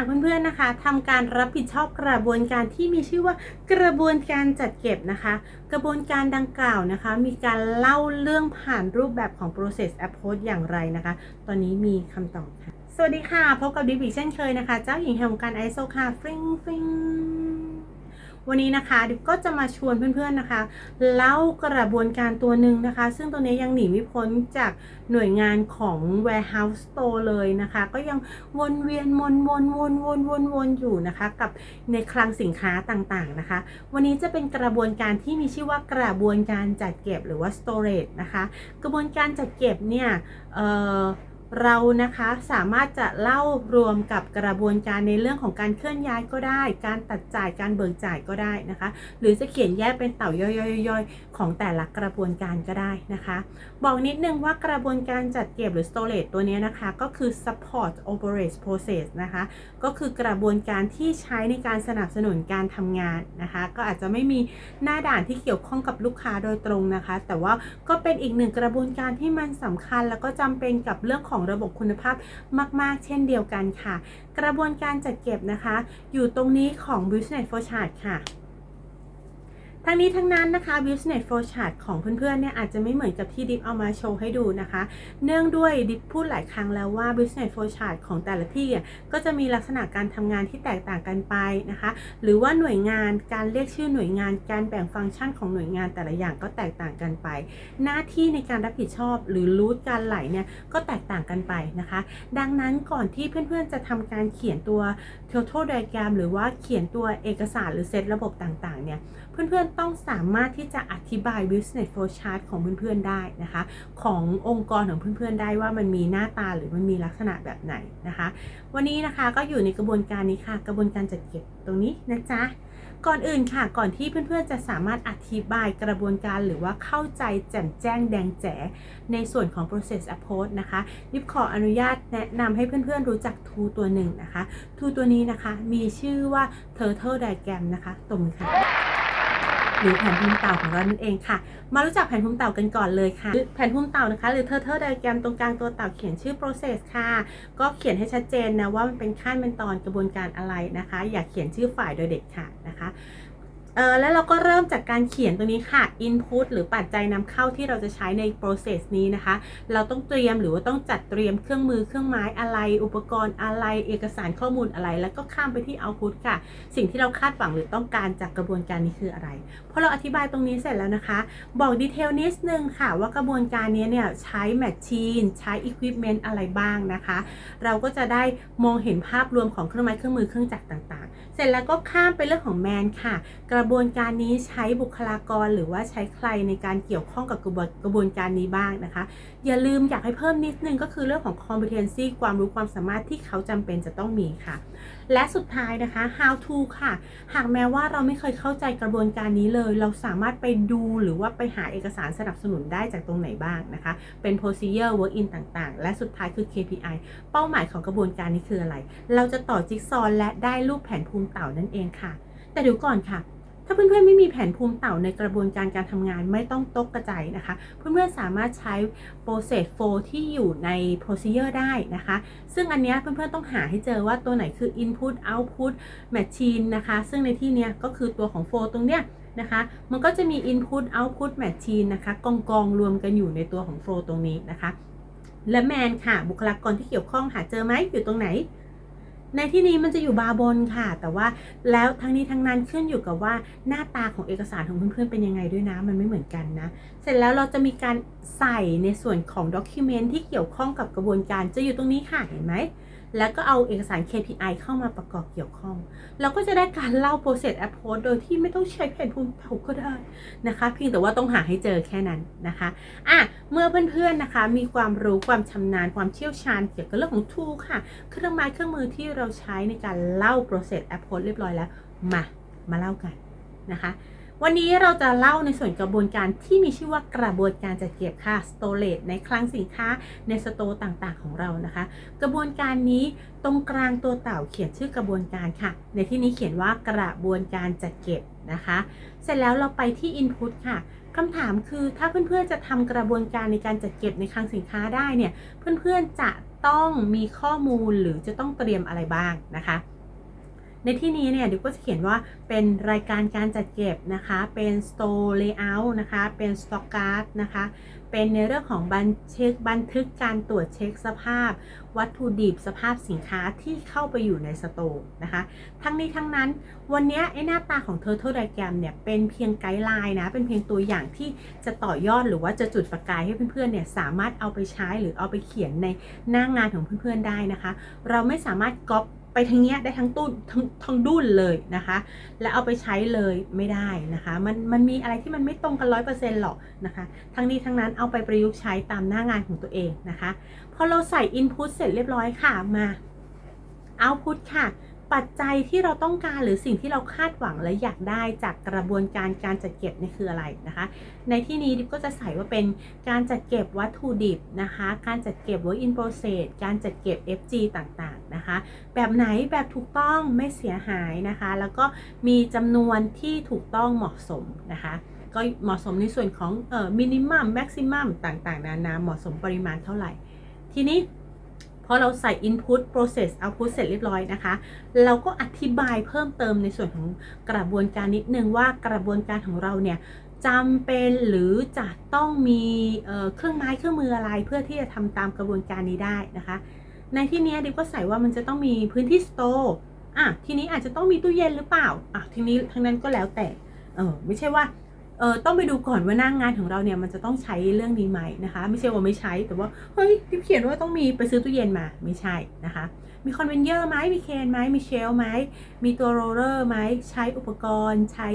ากเพื่อนๆนะคะทำการรับผิดชอบกระบวนการที่มีชื่อว่ากระบวนการจัดเก็บนะคะ กระบวนการดังกล่าวนะคะ มีการเล่าเรื่องผ่านรูปแบบของ process approach อย่างไรนะคะ ตอนนี้มีคำตอบค่ะ สวัสดีค่ะ พบกับดิบิเช่นเคยนะคะ เจ้าหญิงแห่งวงการ ISO ค่ะฟริงฟริง วันนี้นะคะดิบก็จะมาชวนเพื่อนๆนะคะเล่ากระบวนการตัวหนึ่งนะคะ ซึ่งตัวนี้ยังหนีไม่พ้นจากหน่วยงานของ warehouse store เลยนะคะ ก็ยังวนเวียนวนวนวนวนวนวนอยู่นะคะ กับในคลังสินค้าต่างๆนะคะ วันนี้จะเป็นกระบวนการที่มีชื่อว่ากระบวนการจัดเก็บหรือว่า storage นะคะ กระบวนการจัดเก็บเนี่ยเอ่อ เรานะคะสามารถจะเล่ารวมกับกระบวนการในเรื่องของการเคลื่อนย้ายก็ได้ การตัดจ่ายการเบิกจ่ายก็ได้นะคะ หรือจะเขียนแยกเป็นเต่าย่อยๆ ของแต่ละกระบวนการก็ได้นะคะ บอกนิดนึงว่ากระบวนการจัดเก็บหรือ storage ตัวนี้นะคะ ก็คือ support operate process นะคะ ก็คือกระบวนการที่ใช้ในการสนับสนุนการทำงานนะคะ ก็อาจจะไม่มีหน้าด่านที่เกี่ยวข้องกับลูกค้าโดยตรงนะคะ แต่ว่าก็เป็นอีกหนึ่งกระบวนการที่มันสำคัญแล้วก็จำเป็นกับเรื่องของระบบคุณภาพมาก ๆ เช่นเดียวกันค่ะ กระบวนการจัดเก็บนะคะ อยู่ตรงนี้ของ business flowchart ค่ะ ทั้งนี้ทั้งนั้นนะคะ business flowchart ของเพื่อนๆเนี่ยอาจจะไม่เหมือนกับที่ดิฟเอามาโชว์ให้ดูนะคะ เนื่องด้วยดิฟพูดหลายครั้งแล้วว่า business flowchart ของแต่ละที่อะก็จะมีลักษณะการทำงานที่แตกต่างกันไปนะคะ หรือว่าหน่วยงานการเรียกชื่อหน่วยงาน การแบ่งฟังก์ชันของหน่วยงานแต่ละอย่างก็แตกต่างกันไป หน้าที่ในการรับผิดชอบ หรือรูทการไหลเนี่ยก็แตกต่างกันไปนะคะ ดังนั้นก่อนที่เพื่อนๆจะทำการเขียนตัว total diagram หรือว่าเขียนตัวเอกสารหรือเซตระบบต่างๆเนี่ยเพื่อนๆต้องสามารถที่จะอธิบาย business flow chart ของเพื่อนๆได้นะคะ ขององค์กรของเพื่อนๆได้ว่ามันมีหน้าตาหรือมันมีลักษณะแบบไหนนะคะ วันนี้นะคะก็อยู่ในกระบวนการนี้ค่ะ กระบวนการจัดเก็บตรงนี้นะจ๊ะก่อนอื่นค่ะก่อนที่เพื่อนๆจะสามารถอธิบายกระบวนการหรือว่าเข้าใจแจ่มแจ้งแดงแจ๋ในส่วนของ process approach นะคะยิบขออนุญาตแนะนำให้เพื่อนๆรู้จัก tool ตัวหนึ่งนะคะ tool ตัวนี้นะคะมีชื่อว่า turtle diagram นะคะตรงค่ะ หรือแผนภูมิเต่าของเรานั่นเองค่ะ มารู้จักแผนภูมิเต่ากันก่อนเลยค่ะ แผนภูมิเต่านะคะ หรือเทอร์เทอร์ไดแกรมตรงกลางตัวเต่าเขียนชื่อ process ค่ะ ก็เขียนให้ชัดเจนนะว่ามันเป็นขั้นเป็นตอนกระบวนการอะไรนะคะ อย่าเขียนชื่อฝ่ายโดยเด็ดขาดนะคะ ออแล้วเราก็เริ่มจากการเขียนตรงนี้ค่ะ input หรือปัจจัยนำเข้าที่เราจะใช้ใน process นี้นะคะ เราต้องเตรียมหรือว่าต้องจัดเตรียมเครื่องมือเครื่องไม้อะไร อุปกรณ์อะไร เอกสารข้อมูลอะไร แล้วก็ข้ามไปที่ output ค่ะ สิ่งที่เราคาดหวังหรือต้องการจากกระบวนการนี้คืออะไรพอเราอธิบายตรงนี้เสร็จแล้วนะคะ บอกดีเทลนิดนึงค่ะ ว่ากระบวนการนี้เนี่ยใช้แมชชีนใช้ equipment อะไรบ้างนะคะ เราก็จะได้มองเห็นภาพรวมของเครื่องไม้เครื่องมือเครื่องจักรต่างๆ เสร็จแล้วก็ข้ามไปเรื่องของแมนค่ะกระบวนการนี้ใช้บุคลากรหรือว่าใช้ใครในการเกี่ยวข้องกับกระบวนกระบวนการนี้บ้างนะคะ อย่าลืมอยากให้เพิ่มนิดนึงก็คือเรื่องของ competency ความรู้ความสามารถที่เขาจำเป็นจะต้องมีค่ะ และสุดท้ายนะคะ how to ค่ะ หากแม้ว่าเราไม่เคยเข้าใจกระบวนการนี้เลย เราสามารถไปดูหรือว่าไปหาเอกสารสนับสนุนได้จากตรงไหนบ้างนะคะ เป็น procedure work in ต่างๆ และสุดท้ายคือ KPI เป้าหมายของกระบวนการนี้คืออะไร เราจะต่อจิ๊กซอว์และได้รูปแผนภูมิเต่านั่นเองค่ะ แต่เดี๋ยวก่อนค่ะ ถ้าเพื่อนๆไม่มีแผนภูมิเต่าในกระบวนการการทำงานไม่ต้องตกกระจายนะคะ เพื่อนๆสามารถใช้ process flow ที่อยู่ใน procedure ได้นะคะ ซึ่งอันนี้เพื่อนๆต้องหาให้เจอว่าตัวไหนคือ input output machine นะคะ ซึ่งในที่นี้ก็คือตัวของ flow ตรงเนี้ยนะคะ มันก็จะมี input output machine นะคะกองกองๆรวมกันอยู่ในตัวของ flow ตรงนี้นะคะ และแมนค่ะบุคลากรที่เกี่ยวข้องหาเจอไหมอยู่ตรงไหน ในที่นี้มันจะอยู่บาร์บนค่ะ แต่ว่าแล้วทั้งนี้ทั้งนั้นขึ้นอยู่กับว่าหน้าตาของเอกสารของเพื่อนๆเป็นยังไงด้วยนะ มันไม่เหมือนกันนะ เสร็จแล้วเราจะมีการใส่ในส่วนของด็อกิเมนที่เกี่ยวข้องกับกระบวนการจะอยู่ตรงนี้ค่ะเห็นไหม แล้วก็เอาเอกสาร KPI เข้ามาประกอบเกี่ยวข้อง เราก็จะได้การเล่า process approach โดยที่ไม่ต้องใช้แผนภูมิเผาก็ได้นะคะ เพียงแต่ว่าต้องหาให้เจอแค่นั้นนะคะอะเมื่อเพื่อนๆนะคะ มีความรู้ความชำนาญความเชี่ยวชาญเกี่ยวกับเรื่องของ tool ค่ะ เครื่องไม้เครื่องมือที่เราใช้ในการเล่า process approach เรียบร้อยแล้ว มา มาเล่ากันนะคะ วันนี้เราจะเล่าในส่วนกระบวนการที่มีชื่อว่ากระบวนการจัดเก็บค่ะ storage ในคลังสินค้าในสโตร์ต่างๆ ของเรานะคะ กระบวนการนี้ตรงกลางตัวเต่าเขียนชื่อกระบวนการค่ะ ในที่นี้เขียนว่ากระบวนการจัดเก็บนะคะ เสร็จแล้วเราไปที่ input ค่ะคำถามคือถ้าเพื่อนๆจะทำกระบวนการในการจัดเก็บในคลังสินค้าได้เนี่ย เพื่อนๆจะต้องมีข้อมูลหรือจะต้องเตรียมอะไรบ้างนะคะ ในที่นี้เนี่ยดิวก็จะเขียนว่าเป็นรายการการจัดเก็บนะคะ เป็น store layout นะคะ เป็น stock card นะคะ เป็นในเรื่องของบันเช็คบันทึกการตรวจเช็คสภาพ วัตถุดิบสภาพสินค้าที่เข้าไปอยู่ในสโตร์นะคะ ทั้งนี้ทั้งนั้นวันนี้ไอ้หน้าตาของ Turtle Diagram เนี่ยเป็นเพียงไกด์ไลน์นะ เป็นเพียงตัวอย่างที่จะต่อยอดหรือว่าจะจุดประกายให้เพื่อนๆเนี่ยสามารถเอาไปใช้หรือเอาไปเขียนในหน้างานของเพื่อนๆได้นะคะ เราไม่สามารถก๊อป ไปทั้งเนี้ยได้ทั้งตุ้นทั้งทั้งดุนเลยนะคะ และเอาไปใช้เลยไม่ได้นะคะ มันมันมีอะไรที่มันไม่ตรงกันร้อยเปอร์เซ็นต์หรอกนะคะ ทั้งนี้ทั้งนั้นเอาไปประยุกต์ใช้ตามหน้างานของตัวเองนะคะ พอเราใส่ Input เสร็จเรียบร้อยค่ะมา Output ค่ะ ปัจจัยที่เราต้องการหรือสิ่งที่เราคาดหวังและอยากได้จากกระบวนการการจัดเก็บนี่คืออะไรนะคะ ในที่นี้ดิบก็จะใส่ว่าเป็นการจัดเก็บวัตถุดิบนะคะ การจัดเก็บ work in process การจัดเก็บ FG ต่างๆนะคะ แบบไหนแบบถูกต้องไม่เสียหายนะคะ แล้วก็มีจำนวนที่ถูกต้องเหมาะสมนะคะก็เหมาะสมในส่วนของเอ่อมินิมัมแม็กซิมัมต่างๆ นานาเหมาะสมปริมาณเท่าไหร่ ทีนี้ อเราใส่ input process output เสร็จเรียบร้อยนะคะ เราก็อธิบายเพิ่มเติมในส่วนของกระบวนการนิดนึงว่ากระบวนการของเราเนี่ยจำเป็นหรือจะต้องมีเเครื่องไม้เครื่องมืออะไรเพื่อที่จะทำตามกระบวนการนี้ได้นะคะ ในที่นี้ดิบก็ใส่ว่ามันจะต้องมีพื้นที่สโตร์อะทีนี้อาจจะต้องมีตู้เย็นหรือเปล่าอะทีนี้ทั้งนั้นก็แล้วแต่เออไม่ใช่ว่า เออต้องไปดูก่อนว่าหน้างงานของเราเนี่ยมันจะต้องใช้เรื่องนี้ไหมนะคะ ไม่ใช่ว่าไม่ใช้แต่ว่าเฮ้ยดิบเขียนว่าต้องมีไปซื้อตู้เย็นมาไม่ใช่นะคะ มีคอนเวนเยอร์ไหมมีเคนไหมมีเชลไหมมีตัวโรลเลอร์ไหมใช้อุปกรณ์ ใช้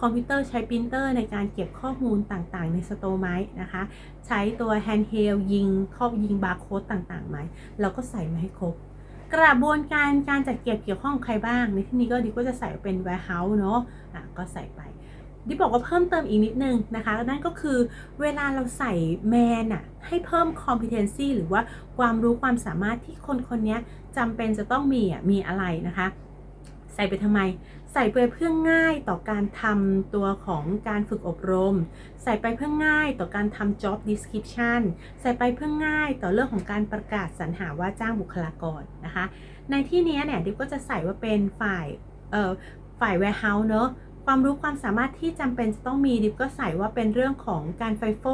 คอมพิวเตอร์ใช้ปรินเตอร์ในการเก็บข้อมูลต่างๆ ในสโตร์ไหมนะคะ ใช้ตัวแฮนด์เฮลยิงข้อยิงบาร์โค้ดต่างๆไหมเราก็ใส่มาให้ครบกระบวนการการจัดเก็บเกี่ยวข้องใครบ้าง ในที่นี้ก็ดิก็จะใส่เป็น warehouse เนาะะก็ใส่ไป ดิบอกว่าเพิ่มเติมอีกนิดนึงนะคะนั่นก็คือเวลาเราใส่แมนอะให้เพิ่ม competency หรือว่าความรู้ความสามารถที่คนคนนี้จำเป็นจะต้องมีอะมีอะไรนะคะ ใส่ไปทำไม ใส่ไปเพื่อง่ายต่อการทำตัวของการฝึกอบรม ใส่ไปเพื่อง่ายต่อการทำ job description ใส่ไปเพื่อง่ายต่อเรื่องของการประกาศสรรหาว่าจ้างบุคลากรนะคะ ในที่นี้เนี่ยดิวก็จะใส่ว่าเป็นฝ่ายเอ่อฝ่าย warehouse เนอะ ความรู้ความสามารถที่จำเป็นจะต้องมีดิวก็ใส่ว่าเป็นเรื่องของการไฟโฟ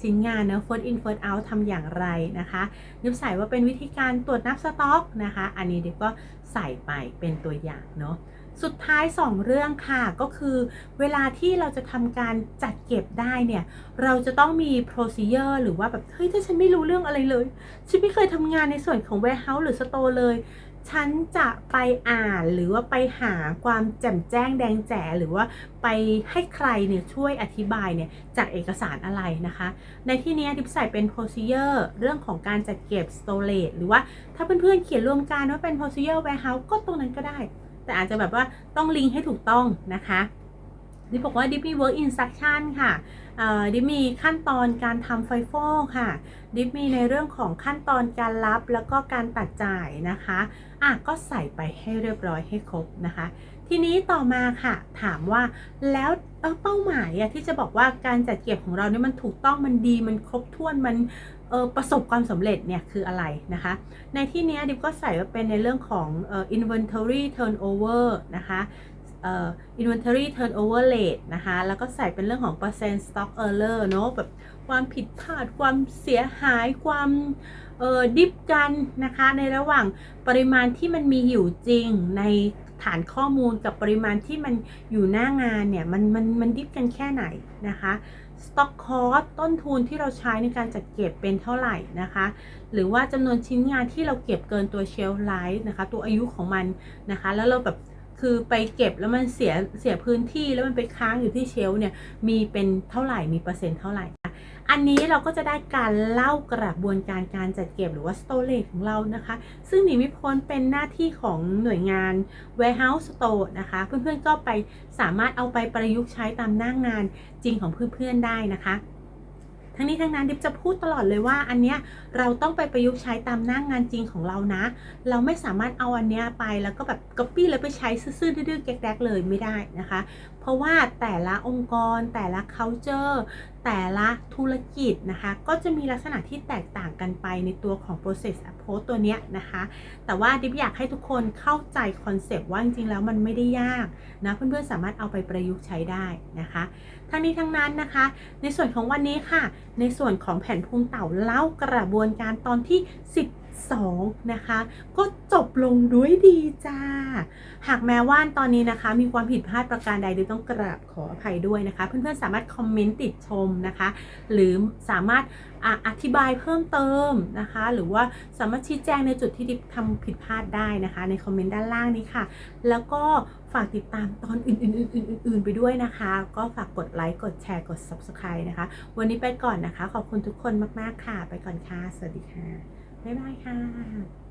ชิ้นงานเนอะ first in first out ทำอย่างไรนะคะดิวใส่ว่าเป็นวิธีการตรวจนับสต็อกนะคะ อันนี้ดิวก็ใส่ไปเป็นตัวอย่างเนาะสุดท้าย 2 เรื่องค่ะก็คือเวลาที่เราจะทำการจัดเก็บได้เนี่ย เราจะต้องมี procedure หรือว่าแบบ เฮ้ย ถ้าฉันไม่รู้เรื่องอะไรเลย ฉันไม่เคยทำงานในส่วนของ warehouse หรือ store เลย ฉันจะไปอ่านหรือว่าไปหาความแจ่มแจ้งแดงแจ๋หรือว่าไปให้ใครเนี่ยช่วยอธิบายเนี่ยจากเอกสารอะไรนะคะ ในที่นี้ดิบใส่เป็น procedure เรื่องของการจัดเก็บ storage หรือว่าถ้าเพื่อนๆเขียนรวมกันว่าเป็น procedure warehouse ก็ตรงนั้นก็ได้ แต่อาจจะแบบว่าต้องลิงก์ให้ถูกต้องนะคะดิบอกว่าดิมี work instruction ค่ะ ดิมีขั้นตอนการทำไฟโฟค่ะ ดิมีในเรื่องของขั้นตอนการรับแล้วก็การตัดจ่ายนะคะอะก็ใส่ไปให้เรียบร้อยให้ครบนะคะ ทีนี้ต่อมาค่ะถามว่าแล้วเป้าหมายที่จะบอกว่าการจัดเก็บของเราเนี่ยมันถูกต้องมันดีมันครบถ้วนมันประสบความสำเร็จเนี่ยคืออะไรนะคะ ในที่นี้ดิบก็ใส่ว่าเป็นในเรื่องของ inventory turnover นะคะ เอ่อ inventory turnover rate นะคะ แล้วก็ใส่เป็นเรื่องของ percent stock error เนอะแบบความผิดพลาดความเสียหายความเอ่อดิฟกันนะคะ ในระหว่างปริมาณที่มันมีอยู่จริงในฐานข้อมูลกับปริมาณที่มันอยู่หน้างานเนี่ย มันมันมันดิฟกันแค่ไหนนะคะ stock cost ต้นทุนที่เราใช้ในการจัดเก็บเป็นเท่าไหร่นะคะ หรือว่าจำนวนชิ้นงานที่เราเก็บเกินตัว shelf life นะคะ ตัวอายุของมันนะคะ แล้วเราแบบ คือไปเก็บแล้วมันเสียเสียพื้นที่แล้วมันไปค้างอยู่ที่เชล์เนี่ยมีเป็นเท่าไหร่มีเปอร์เซ็นต์เท่าไหร่อันนี้เราก็จะได้การเล่ากระบวนการการจัดเก็บหรือว่า storage ของเรานะคะ ซึ่งหนีไม่พ้นเป็นหน้าที่ของหน่วยงาน warehouse store นะคะ เพื่อนๆก็ไปสามารถเอาไปประยุกต์ใช้ตามหน้างงานจริงของเพื่อนๆได้นะคะ ทั้งนี้ทั้งนั้นดิบจะพูดตลอดเลยว่าอันเนี้ยเราต้องไปประยุกต์ใช้ตามหน้างงานจริงของเรานะ เราไม่สามารถเอาอันเนี้ยไปแล้วก็แบบก๊อปปี้แล้วไปใช้ซื่อๆดื้อๆแก๊กๆเลยไม่ได้นะคะ เพราะว่าแต่ละองค์กรแต่ละ culture แต่ละธุรกิจนะคะ ก็จะมีลักษณะที่แตกต่างกันไปในตัวของ process approach ตัวเนี้ยนะคะ แต่ว่าดิบอยากให้ทุกคนเข้าใจคอนเซปต์ว่าจริงๆแล้วมันไม่ได้ยากนะเพื่อนๆสามารถเอาไปประยุกต์ใช้ได้นะคะ ทั้งนี้ทั้งนั้นนะคะ ในส่วนของวันนี้ค่ะ ในส่วนของแผนภูมิเต่าเล่ากระบวนการตอนที่ 2 นะคะ ก็จบลงด้วยดีจ้า หากแม้ว่าตอนนี้นะคะ มีความผิดพลาดประการใดดิบต้องกราบขออภัยด้วยนะคะ เพื่อนๆสามารถคอมเมนต์ติดชมนะคะ หรือสามารถออธิบายเพิ่มเติมนะคะ หรือว่าสามารถชี้แจงในจุดที่ดิบทำผิดพลาดได้นะคะ ในคอมเมนต์ด้านล่างนี้ค่ะ แล้วก็ฝากติดตามตอนอื่น ๆ ๆ ๆ ๆ ไปด้วยนะคะ ก็ฝากกดไลค์กดแชร์กด Subscribe นะคะ วันนี้ไปก่อนนะคะ ขอบคุณทุกคนมาก ๆ ค่ะ ไปก่อนค่ะ สวัสดีค่ะ บ๊ายบายค่ะ